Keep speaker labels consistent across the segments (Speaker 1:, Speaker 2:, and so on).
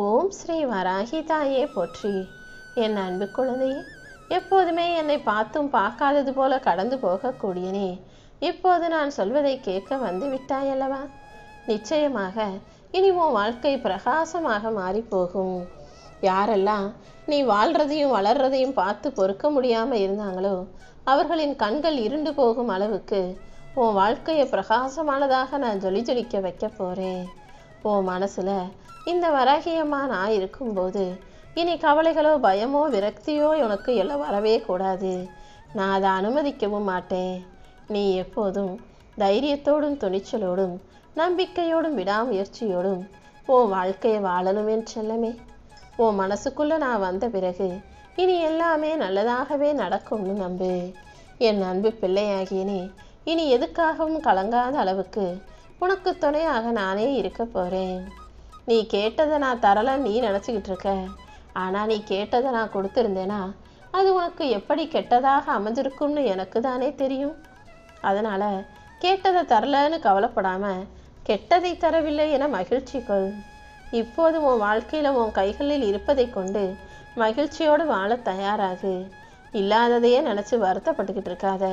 Speaker 1: ஓம் ஸ்ரீ வராகி தாயே போற்றி. என் அன்பு குழந்தையே எப்போதுமே என்னை பார்த்தும் பார்க்காதது போல கடந்து போகக்கூடியனே. இப்போது நான் சொல்வதை கேட்க வந்து விட்டாயல்லவா? நிச்சயமாக இனி உன் வாழ்க்கை பிரகாசமாக மாறிப்போகும். யாரெல்லாம் நீ வாழ்றதையும் வளர்றதையும் பார்த்து பொறுக்க முடியாமல் இருந்தாங்களோ அவர்களின் கண்கள் இருண்டு போகும் அளவுக்கு உன் வாழ்க்கையை பிரகாசமானதாக நான் ஜொலி ஜொலிக்க வைக்க போகிறேன் உன் மனசில் இந்த வராகியம்மா நான் இருக்கும்போது இனி கவலைகளோ பயமோ விரக்தியோ உனக்கு எல்லாம் வரவே கூடாது. நான் அதை அனுமதிக்கவும் மாட்டேன். நீ எப்போதும் தைரியத்தோடும் துணிச்சலோடும் நம்பிக்கையோடும் விடாமுயற்சியோடும் உன் வாழ்க்கையை வாழணுமே செல்லமே. உன் மனசுக்குள்ளே நான் வந்த பிறகு இனி எல்லாமே நல்லதாகவே நடக்கும்னு நம்பு. என் அன்பு பிள்ளையாகியனே இனி எதுக்காகவும் கலங்காத அளவுக்கு உனக்கு துணையாக நானே இருக்க போகிறேன் நீ கேட்டதை நான் தரலன்னு நீ நினச்சிக்கிட்டு இருக்க. ஆனால் நீ கேட்டதை நான் கொடுத்துருந்தேனா அது உனக்கு எப்படி கெட்டதாக அமைஞ்சிருக்கும்னு எனக்கு தானே தெரியும். அதனால் கேட்டதை தரலன்னு கவலைப்படாமல் கெட்டதை தரவில்லை என மகிழ்ச்சி கொள். இப்போது உன் வாழ்க்கையில் உன் கைகளில் இருப்பதை கொண்டு மகிழ்ச்சியோடு வாழ தயாராகு. இல்லாததையே நினச்சி வருத்தப்பட்டுக்கிட்டு இருக்காத.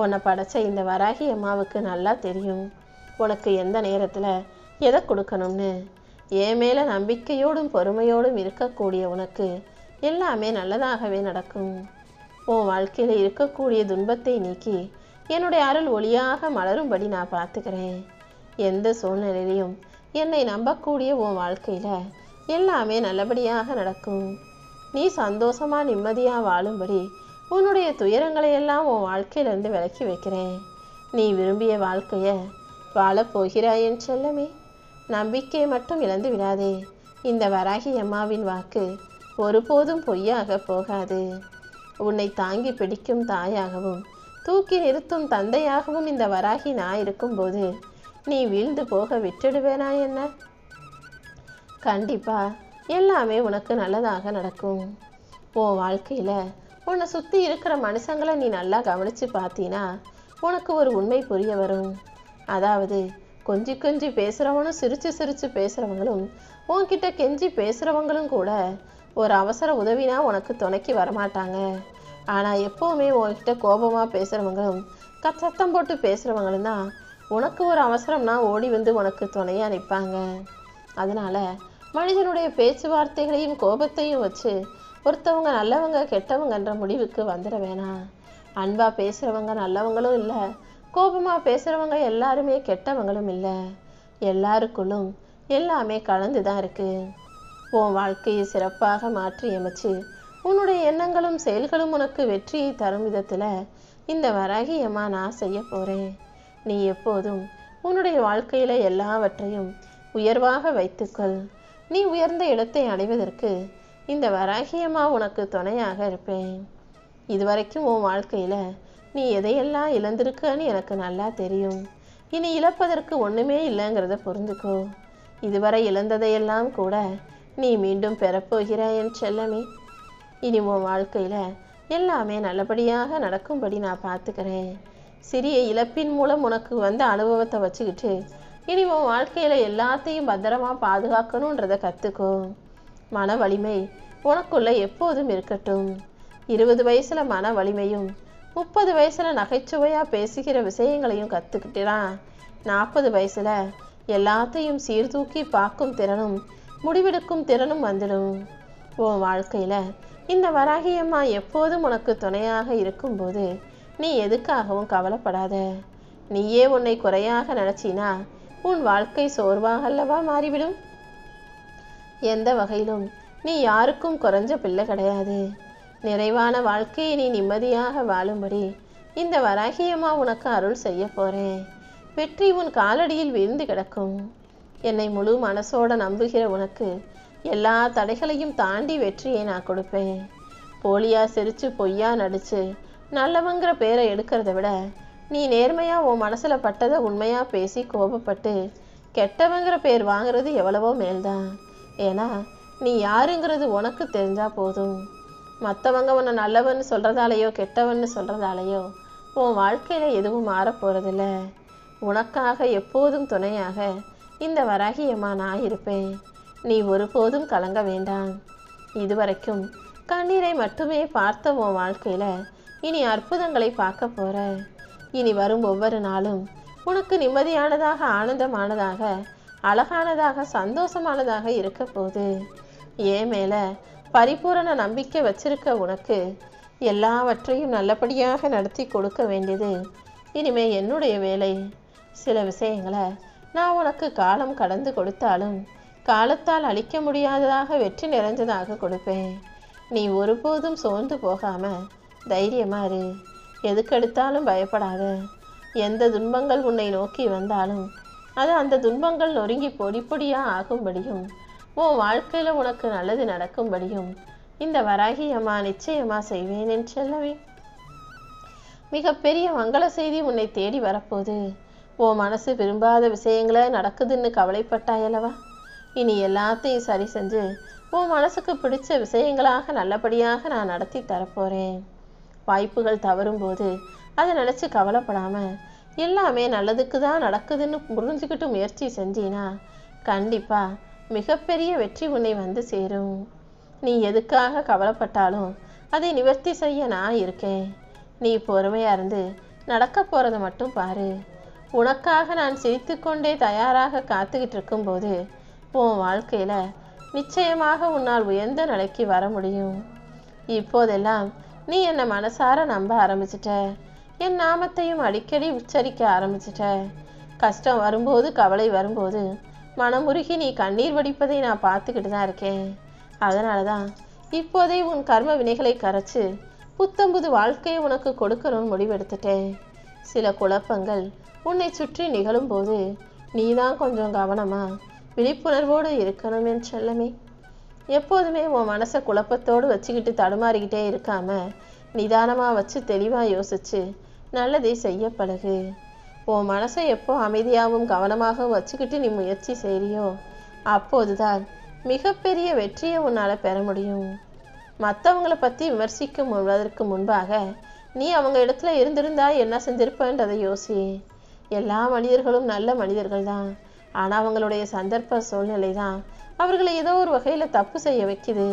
Speaker 1: உன்னை படைச்ச இந்த வராகி அம்மாவுக்கு நல்லா தெரியும். உனக்கு எந்த நேரத்தில் எதை கொடுக்கணும்னு? என் மேலே நம்பிக்கையோடும் பொறுமையோடும் இருக்கக்கூடிய உனக்கு எல்லாமே நல்லதாகவே நடக்கும். உன் வாழ்க்கையில் இருக்கக்கூடிய துன்பத்தை நீக்கி என்னுடைய அருள் ஒளியாக மலரும்படி நான் பார்த்துக்கிறேன். எந்த சூழ்நிலையிலையும் என்னை நம்பக்கூடிய உன் வாழ்க்கையில் எல்லாமே நல்லபடியாக நடக்கும். நீ சந்தோஷமாக நிம்மதியாக வாழும்படி உன்னுடைய துயரங்களை எல்லாம் உன் வாழ்க்கையிலிருந்து விலக்கி வைக்கிறேன். நீ விரும்பிய வாழ்க்கையை வாழப் போகிறாய் என் செல்லமே. நம்பிக்கையை மட்டும் இழந்து விடாதே. இந்த வராகி அம்மாவின் வாக்கு ஒருபோதும் பொய்யாக போகாது. உன்னை தாங்கி பிடிக்கும் தாயாகவும் தூக்கி நிறுத்தும் தந்தையாகவும் இந்த வராகி நான் இருக்கும்போது நீ வீழ்ந்து போக விட்டுடுவேனா என்ன? கண்டிப்பா எல்லாமே உனக்கு நல்லதாக நடக்கும். உன் வாழ்க்கையில் உன்னை சுற்றி இருக்கிற மனுஷங்களை நீ நல்லா கவனித்து பார்த்தீனா உனக்கு ஒரு உண்மை புரிய வரும். அதாவது கொஞ்சி கொஞ்சி பேசுகிறவனும் சிரித்து சிரித்து பேசுகிறவங்களும் உன்கிட்ட கெஞ்சி பேசுகிறவங்களும் கூட ஒரு அவசர உதவினா உனக்கு துணைக்கு வரமாட்டாங்க. ஆனால் எப்போவுமே உன்கிட்ட கோபமாக பேசுகிறவங்களும் கத் சத்தம் போட்டு பேசுகிறவங்களும் தான் உனக்கு ஒரு அவசரம்னா ஓடி வந்து உனக்கு துணையாக நிற்பாங்க அதனால் மனிதனுடைய பேச்சுவார்த்தைகளையும் கோபத்தையும் வச்சு ஒருத்தவங்க நல்லவங்க கெட்டவங்கன்ற முடிவுக்கு வந்துட வேணாம். அன்பாக பேசுகிறவங்க நல்லவங்களும் இல்லை கோபமாக பேசுகிறவங்க எல்லாருமே கெட்டவங்களும் இல்லை. எல்லாருக்குள்ளும் எல்லாமே கலந்து தான் இருக்கு. உன் வாழ்க்கையை சிறப்பாக மாற்றியமைச்சு உன்னுடைய எண்ணங்களும் செயல்களும் உனக்கு வெற்றியை தரும் விதத்தில் இந்த வராகியம்மா நான் செய்ய போகிறேன் நீ எப்போதும் உன்னுடைய வாழ்க்கையில் எல்லாவற்றையும் உயர்வாக வைத்துக்கொள். நீ உயர்ந்த இடத்தை அடைவதற்கு இந்த வராகியமாக உனக்கு துணையாக இருப்பேன். இதுவரைக்கும் உன் வாழ்க்கையில் நீ எதையெல்லாம் இழந்திருக்கன்னு எனக்கு நல்லா தெரியும். இனி இழப்பதற்கு ஒன்றுமே இல்லைங்கிறத புரிந்துக்கோ இதுவரை இழந்ததையெல்லாம் கூட நீ மீண்டும் பெறப்போகிற என் செல்லமே. இனி உன் வாழ்க்கையில் எல்லாமே நல்லபடியாக நடக்கும்படி நான் பார்த்துக்கிறேன். சிறிய இழப்பின் மூலம் உனக்கு வந்த அனுபவத்தை வச்சுக்கிட்டு இனி உன் வாழ்க்கையில் எல்லாத்தையும் பத்திரமா பாதுகாக்கணுன்றதை கற்றுக்கோ மன வலிமை உனக்குள்ளே எப்போதும் இருக்கட்டும். இருபது வயசில் மன வலிமையும் முப்பது வயசில் நகைச்சுவையாக பேசுகிற விஷயங்களையும் கத்துக்கிட்டா நாற்பது வயசில் எல்லாத்தையும் சீர்தூக்கி பார்க்கும் திறனும் முடிவெடுக்கும் திறனும் வந்துடும். உன் வாழ்க்கையில் இந்த வராகியம்மா எப்போதும் உனக்கு துணையாக இருக்கும்போது நீ எதுக்காகவும் கவலைப்படாத. நீயே உன்னை குறையாக நினச்சினா உன் வாழ்க்கை சோர்வாக அல்லவா மாறிவிடும்? எந்த வகையிலும் நீ யாருக்கும் குறைஞ்ச பிள்ளை கிடையாது. நிறைவான வாழ்க்கையை நீ நிம்மதியாக வாழும்படி இந்த வராகியம்மா உனக்கு அருள் செய்ய போறேன். வெற்றி உன் காலடியில் விழுந்து கிடக்கும். என்னை முழு மனசோட நம்புகிற உனக்கு எல்லா தடைகளையும் தாண்டி வெற்றியை நான் கொடுப்பேன். போலியா சிரிச்சு பொய்யா நடிச்சு நல்லவங்கிற பேரை எடுக்கிறத விட நீ நேர்மையா உன் மனசுல பட்டதை உண்மையா பேசி கோபப்பட்டு கெட்டவங்கிற பேர் வாங்குறது எவ்வளவோ மேல்தான். ஏன்னா நீ யாருங்கிறது உனக்கு தெரிஞ்சா போதும். மற்றவங்க உன்னை நல்லவன்னு சொல்கிறதாலேயோ கெட்டவன்னு சொல்கிறதாலேயோ உன் வாழ்க்கையில் எதுவும் மாறப்போகிறதில்ல உனக்காக எப்போதும் துணையாக இந்த வராகியம்மா நான் இருப்பேன். நீ ஒருபோதும் கலங்க வேண்டாம். இதுவரைக்கும் கண்ணீரை மட்டுமே பார்த்த உன் வாழ்க்கையில் இனி அற்புதங்களை பார்க்க போற. இனி வரும் ஒவ்வொரு நாளும் உனக்கு நிம்மதியானதாக ஆனந்தமானதாக அழகானதாக சந்தோஷமானதாக இருக்க போகுது. ஏன் மேலே பரிபூரண நம்பிக்கை வச்சிருக்க உனக்கு எல்லாவற்றையும் நல்லபடியாக நடத்தி கொடுக்க வேண்டியது. இனிமே என்னுடைய வேலை. சில விஷயங்களை நான் உனக்கு காலம் கடந்து கொடுத்தாலும் காலத்தால் அழிக்க முடியாததாக வெற்றி நிறைஞ்சதாக கொடுப்பேன். நீ ஒருபோதும் சோர்ந்து போகாம தைரியமா இரு. எதுக்கெடுத்தாலும் பயப்படாத. எந்த துன்பங்கள் உன்னை நோக்கி வந்தாலும் அது அந்த துன்பங்கள் நொறுங்கி பொடி பொடியாக ஆகும்படியும் உன் வாழ்க்கையில் உனக்கு நல்லது நடக்கும்படியும் இந்த வராகி அம்மா நிச்சயமா செய்வேன் என்று சொல்லவே மிகப்பெரிய மங்கள செய்தி உன்னை தேடி வரப்போது உன் மனசு விரும்பாத விஷயங்கள நடக்குதுன்னு கவலைப்பட்டாயல்லவா இனி எல்லாத்தையும் சரி செஞ்சு உன் மனசுக்கு பிடிச்ச விஷயங்களாக நல்லபடியாக நான் நடத்தி தரப்போறேன். வாய்ப்புகள் தவறும் போது அதை நினச்சி கவலைப்படாமல் எல்லாமே நல்லதுக்கு தான் நடக்குதுன்னு புரிஞ்சுக்கிட்டு முயற்சி செஞ்சீனா கண்டிப்பாக மிகப்பெரிய வெற்றி உன்னை வந்து சேரும். நீ எதுக்காக கவலைப்பட்டாலும் அதை நிவர்த்தி செய்ய நான் இருக்கேன். நீ பொறுமையாக இருந்து நடக்க போகிறத மட்டும் பாரு. உனக்காக நான் சிரித்துக்கொண்டே தயாராக காத்துக்கிட்டு இருக்கும்போது உன் வாழ்க்கையில் நிச்சயமாக உன்னால் உயர்ந்த நிலைக்கு வர முடியும். இப்போதெல்லாம் நீ என்னை மனசார நம்ப ஆரம்பிச்சிட்ட. என் நாமத்தையும் அடிக்கடி உச்சரிக்க ஆரம்பிச்சிட்ட. கஷ்டம் வரும்போது கவலை வரும்போது மனமுருகி நீ கண்ணீர் வடிப்பதை நான் பார்த்துக்கிட்டு தான் இருக்கேன். அதனால தான் இப்போதே உன் கர்ம வினைகளை கரைச்சு புத்தம்புது வாழ்க்கையை உனக்கு கொடுக்கணும்னு முடிவெடுத்துட்டேன். சில குழப்பங்கள் உன்னை சுற்றி நிகழும்போது நீ தான் கொஞ்சம் கவனமாக விழிப்புணர்வோடு இருக்கணும் என் செல்லமே. எப்போதுமே உன் மனசை குழப்பத்தோடு வச்சுக்கிட்டு தடுமாறிக்கிட்டே இருக்காம நிதானமாக வச்சு தெளிவாக யோசிச்சு நல்லதை செய்ய பழகு. உன் மனசை எப்போ அமைதியாகவும் கவனமாகவும் வச்சுக்கிட்டு நீ முயற்சி செய்கிறியோ அப்போதுதான் மிகப்பெரிய வெற்றியை உன்னால் பெற முடியும். மற்றவங்களை பற்றி விமர்சிக்க முழுவதற்கு முன்பாக நீ அவங்க இடத்துல இருந்திருந்தா என்ன செஞ்சிருப்பன்றதை யோசி. எல்லா மனிதர்களும் நல்ல மனிதர்கள் தான் ஆனால் அவங்களுடைய சந்தர்ப்ப சூழ்நிலை தான் அவர்களை ஏதோ ஒரு வகையில் தப்பு செய்ய வைக்குது.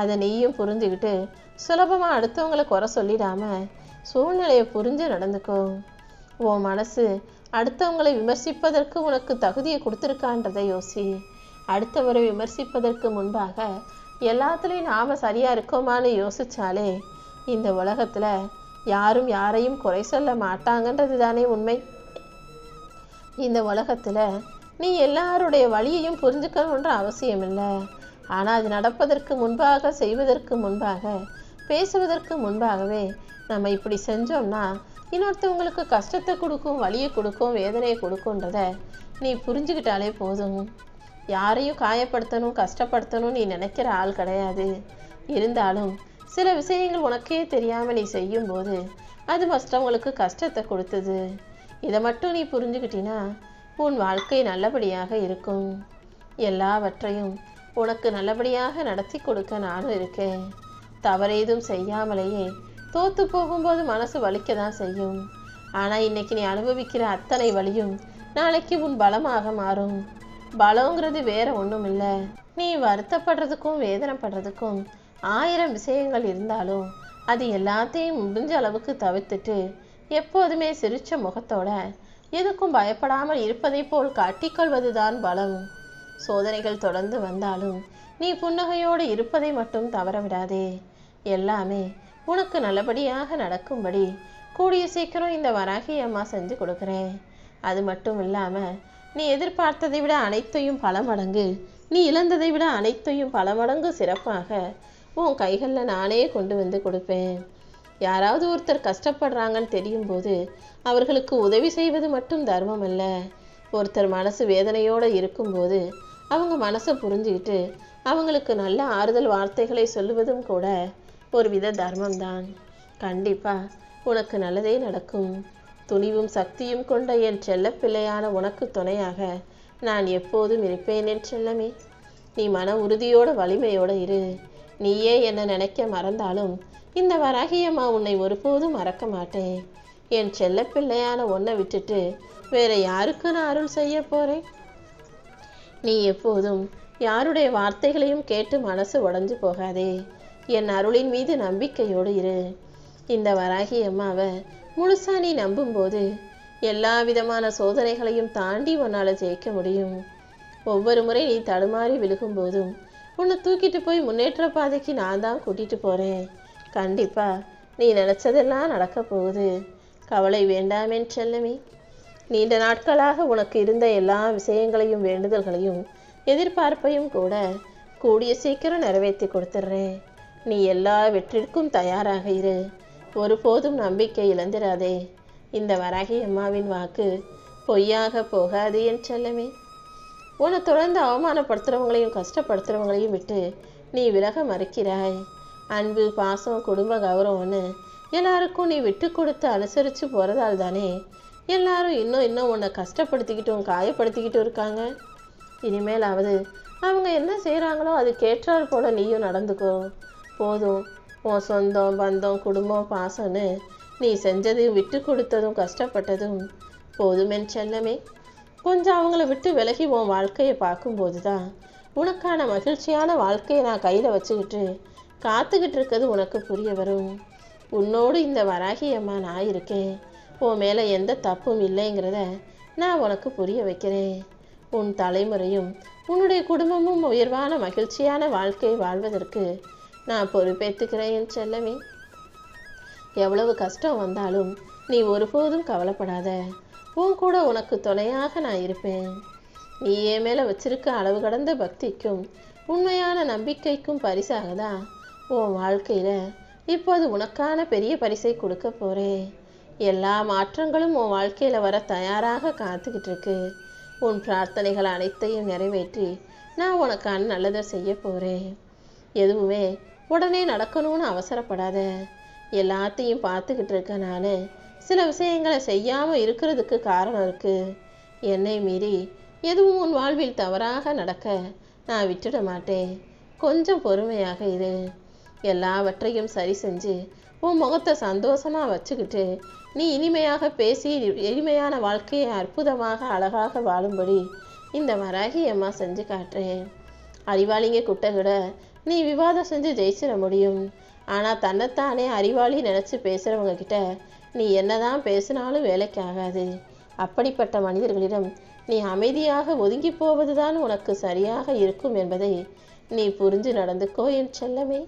Speaker 1: அதை நீயும் புரிஞ்சுக்கிட்டு சுலபமாக அடுத்தவங்களை குறை சொல்லிடாம சூழ்நிலையை புரிஞ்சு நடந்துக்கோ. உன் மனசு அடுத்தவங்களை விமர்சிப்பதற்கு உனக்கு தகுதியை கொடுத்துருக்கான்றதை யோசி. அடுத்தவரை விமர்சிப்பதற்கு முன்பாக எல்லாத்துலேயும் நாம் சரியா இருக்கோமான்னு யோசிச்சாலே இந்த உலகத்துல யாரும் யாரையும் குறை சொல்ல மாட்டாங்கன்றது தானே உண்மை. இந்த உலகத்துல நீ எல்லாருடைய வழியையும் புரிஞ்சுக்கணுன்ற அவசியம் இல்லை ஆனால் அது நடப்பதற்கு முன்பாக செய்வதற்கு முன்பாக பேசுவதற்கு முன்பாகவே நம்ம இப்படி செஞ்சோம்னா இன்னொருத்தவங்களுக்கு கஷ்டத்தை கொடுக்கும் வலியை கொடுக்கும் வேதனையை கொடுக்கும்ன்றத நீ புரிஞ்சுக்கிட்டாலே போதும். யாரையும் காயப்படுத்தணும் கஷ்டப்படுத்தணும் நீ நினைக்கிற ஆள் கிடையாது. இருந்தாலும் சில விஷயங்கள் உனக்கே தெரியாமல் நீ செய்யும்போது அது மற்றவங்களுக்கு கஷ்டத்தை கொடுத்தது. இதை மட்டும் நீ புரிஞ்சுக்கிட்டினா உன் வாழ்க்கை நல்லபடியாக இருக்கும். எல்லாவற்றையும் உனக்கு நல்லபடியாக நடத்தி கொடுக்க நானும் இருக்கேன். தவறேதும் செய்யாமலேயே தோத்து போகும்போது மனசு வலிக்க தான் செய்யும். ஆனால் இன்னைக்கு நீ அனுபவிக்கிற அத்தனை வலியும் நாளைக்கு உன் பலமாக மாறும். பலங்கிறது வேற ஒன்றும் இல்லை நீ வருத்தப்படுறதுக்கும் வேதனைப்படுறதுக்கும் ஆயிரம் விஷயங்கள் இருந்தாலும் அது எல்லாத்தையும் முடிஞ்ச அளவுக்கு தவிர்த்துட்டு எப்போதுமே சிரிச்ச முகத்தோட எதுக்கும் பயப்படாமல் இருப்பதை போல் காட்டிக்கொள்வதுதான் பலம். சோதனைகள் தொடர்ந்து வந்தாலும் நீ புன்னகையோடு இருப்பதை மட்டும் தவற விடாதே. எல்லாமே உனக்கு நல்லபடியாக நடக்கும்படி கூடிய சீக்கிரம் இந்த வராகி அம்மா செஞ்சு கொடுக்குறேன். அது மட்டும் இல்லாமல் நீ எதிர்பார்த்ததை விட அனைத்தையும் பல மடங்கு நீ இழந்ததை விட அனைத்தையும் பல மடங்கு சிறப்பாக உன் கைகளில் நானே கொண்டு வந்து கொடுப்பேன். யாராவது ஒருத்தர் கஷ்டப்படுறாங்கன்னு தெரியும் போது அவர்களுக்கு உதவி செய்வது மட்டும் தர்மம் அல்ல. ஒருத்தர் மனசு வேதனையோடு இருக்கும்போது அவங்க மனசை புரிஞ்சுக்கிட்டு அவங்களுக்கு நல்ல ஆறுதல் வார்த்தைகளை சொல்லுவதும் கூட ஒரு வித தர்மம்தான். கண்டிப்பா உனக்கு நல்லதே நடக்கும். துணிவும் சக்தியும் கொண்ட என் செல்லப்பிள்ளையான உனக்கு துணையாக நான் எப்போதும் இருப்பேன் என் செல்லமே. நீ மன உறுதியோட வலிமையோட இரு. நீயே என்ன நினைக்க மறந்தாலும் இந்த வராகியம்மா உன்னை ஒருபோதும் மறக்க மாட்டேன் என் செல்லப்பிள்ளையான உன்னை விட்டுட்டு வேற யாருக்கு நான் அருள் செய்ய போறேன்? நீ எப்போதும் யாருடைய வார்த்தைகளையும் கேட்டு மனசு உடஞ்சு போகாதே. என் அருளின் மீது நம்பிக்கையோடு இரு. இந்த வராகி அம்மாவை முழுசா நீ நம்பும்போது எல்லா விதமான சோதனைகளையும் தாண்டி உன்னால் ஜெயிக்க முடியும். ஒவ்வொரு முறை நீ தடுமாறி விழுகும்போதும் உன்னை தூக்கிட்டு போய் முன்னேற்ற பாதைக்கு நான் தான் கூட்டிட்டு போகிறேன் கண்டிப்பா நீ நினச்சதெல்லாம் நடக்க போகுது. கவலை வேண்டாமேன் செல்லமே. நீண்ட நாட்களாக உனக்கு இருந்த எல்லா விஷயங்களையும் வேண்டுதல்களையும் எதிர்பார்ப்பையும் கூட கூடிய சீக்கிரம் நிறைவேற்றி கொடுத்துட்றேன். நீ எல்லா வெற்றிற்கும் தயாராக இரு. ஒருபோதும் நம்பிக்கை இழந்திராதே. இந்த வராகி அம்மாவின் வாக்கு பொய்யாக போகாது என் செல்லமே. உன்னை தொடர்ந்து அவமானப்படுத்துகிறவங்களையும் கஷ்டப்படுத்துகிறவங்களையும் விட்டு நீ விலக மறுக்கிறாய். அன்பு பாசம் குடும்ப கௌரவம்னு எல்லாருக்கும் நீ விட்டு கொடுத்து அனுசரித்து போகிறதால் தானே எல்லாரும் இன்னும் இன்னும் உன்னை கஷ்டப்படுத்திக்கிட்டும் காயப்படுத்திக்கிட்டும் இருக்காங்க. இனிமேலாவது அவங்க என்ன செய்கிறாங்களோ அதுக்கேற்றாற் போல நீயும் நடந்துக்கோ. போதும். உன் சொந்தம் பந்தம் குடும்பம் பாசம்னு நீ செஞ்சதையும் விட்டு கொடுத்ததும் கஷ்டப்பட்டதும் போதுமென் செல்லமே. கொஞ்சம் அவங்கள விட்டு விலகி உன் வாழ்க்கையை பார்க்கும்போது தான் உனக்கான மகிழ்ச்சியான வாழ்க்கையை நான் கையில் வச்சுக்கிட்டு காத்துக்கிட்டு இருக்கிறது உனக்கு புரிய வரும். உன்னோடு இந்த வராகி அம்மா நான் இருக்கேன். உன் மேலே எந்த தப்பும் இல்லைங்கிறத நான் உனக்கு புரிய வைக்கிறேன். உன் தலைமுறையும் உன்னுடைய குடும்பமும் உயர்வான மகிழ்ச்சியான வாழ்க்கையை வாழ்வதற்கு நான் பொறுப்பேற்றுக்கிறேன் என் செல்லமே எவ்வளவு கஷ்டம் வந்தாலும் நீ ஒருபோதும் கவலைப்படாத. உன் கூட உனக்கு துணையாக நான் இருப்பேன். நீ என் மேலே வச்சிருக்க அளவு கடந்த பக்திக்கும் உண்மையான நம்பிக்கைக்கும் பரிசாக தான் உன் வாழ்க்கையில் இப்போது உனக்கான பெரிய பரிசை கொடுக்க போகிறேன் எல்லா மாற்றங்களும் உன் வாழ்க்கையில் வர தயாராக காத்துக்கிட்டு இருக்கு. உன் பிரார்த்தனைகள் அனைத்தையும் நிறைவேற்றி நான் உனக்கான நல்லதை செய்ய போகிறேன் எதுவுமே உடனே நடக்கணும்னு அவசரப்படாத. எல்லாத்தையும் பார்த்துக்கிட்டு இருக்க நான். சில விஷயங்களை செய்யாமல் இருக்கிறதுக்கு காரணம் இருக்குது என்னை மீறி எதுவும் உன் வாழ்வில் தவறாக நடக்க நான் விட்டுட மாட்டேன். கொஞ்சம் பொறுமையாக இரு. எல்லாவற்றையும் சரி செஞ்சு உன் முகத்தை சந்தோஷமாக வச்சுக்கிட்டு நீ இனிமையாக பேசி எளிமையான வாழ்க்கையை அற்புதமாக அழகாக வாழும்படி இந்த வராகி அம்மா செஞ்சு காட்டுறேன். அறிவாளிங்க குட்டகிட நீ விவாதம் செஞ்சு ஜெயிச்சிட முடியும். ஆனால் தன்னைத்தானே அறிவாளி நினச்சி பேசுகிறவங்க கிட்ட நீ என்னதான் பேசினாலும் வேலைக்கு ஆகாது. அப்படிப்பட்ட மனிதர்களிடம் நீ அமைதியாக ஒதுங்கி போவதுதான் உனக்கு சரியாக இருக்கும் என்பதை நீ புரிஞ்சு நடந்துக்கோ என் செல்லமே.